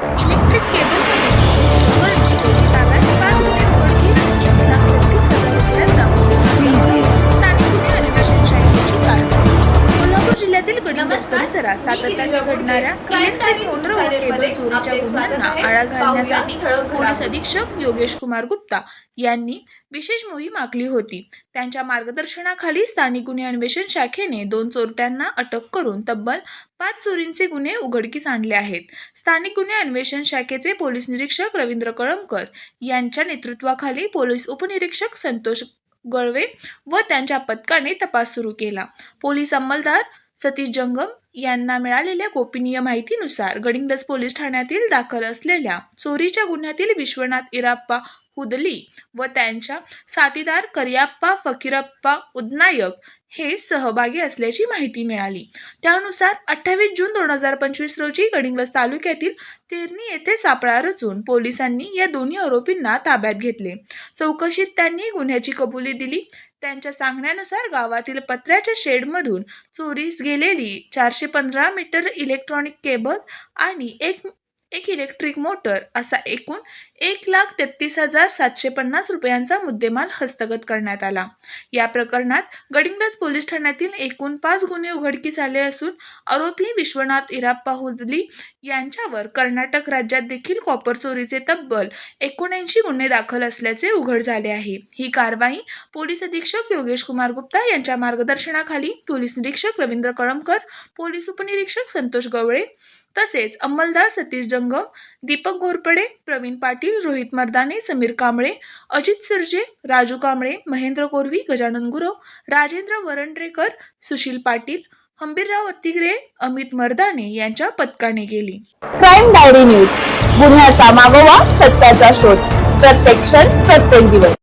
Electric cable परिसरात सातत्याने घडणाऱ्या इलेक्ट्रिक मोटर व केबल चोरीच्या गुन्ह्यांना आळा घालण्यासाठी पोलीस अधीक्षक योगेश कुमार गुप्ता यांनी विशेष मोहीम आखली होती. त्यांच्या मार्गदर्शनाखाली स्थानिक गुन्हे अन्वेषण शाखेने दोन चोरट्यांना अटक करून तब्बल पाच चोरींचे गुन्हे उघडकीस आणले आहेत. स्थानिक गुन्हे अन्वेषण शाखेचे पोलीस निरीक्षक रवींद्र कळमकर यांच्या नेतृत्वाखाली पोलीस उपनिरीक्षक संतोष गळवे व त्यांच्या पथकाने तपास सुरू केला. पोलीस अंमलदार सतीश जंगम यांना मिळालेल्या गोपनीय माहितीनुसार गडिंग्लज पोलीस ठाण्यातील दाखल असलेल्या चोरीच्या गुन्ह्यातील विश्वनाथ इराप्पा हुदली व त्यांच्या साथीदार करियाप्पा फकीरप्पा उदनायक हे सहभागी असल्याची माहिती मिळाली. त्यानुसार अठ्ठावीस जून दोन हजार पंचवीस रोजी गडिंग्लज तालुक्यातील तेरणी येथे सापळा रचून पोलिसांनी या दोन्ही आरोपींना ताब्यात घेतले. चौकशीत त्यांनी गुन्ह्याची कबुली दिली. त्यांच्या सांगण्यानुसार गावातील पत्र्याच्या शेडमधून चोरीस गेलेली चारशे पंधरा मीटर इलेक्ट्रॉनिक केबल आणि एक एक इलेक्ट्रिक मोटर असा एकूण एक लाख तेहतीस हजार सातशे पन्नास रुपयांचा मुद्देमाल हस्तगत करण्यात आला. या प्रकरणात गडिंग्लज पोलीस ठाण्यातील एकूण पाच गुन्हे उघडकीस आले असून आरोपी विश्वनाथ इराप्पा हुदली यांच्यावर कर्नाटक राज्यात देखील कॉपर चोरीचे तब्बल एकोणऐंशी गुन्हे दाखल असल्याचे उघड झाले आहे. ही कारवाई पोलीस अधीक्षक योगेश कुमार गुप्ता यांच्या मार्गदर्शनाखाली पोलीस निरीक्षक रवींद्र कळमकर पोलीस उपनिरीक्षक संतोष गवळे तसेच अंमलदार सतीश संगम दीपक घोरपडे प्रवीण पाटील रोहित मर्दाने समीर कांबळे अजित सरजे राजू कांबळे महेंद्र कोरवी गजानन गुरव राजेंद्र वरंड्रेकर सुशील पाटील हंबीरराव अतिग्रे अमित मर्दाने यांच्या पथकाने गेली क्राईम डायरी न्यूज. गुन्ह्याचा मागोवा सत्याचा शोध. प्रत्येक क्षण प्रत्येक दिवस.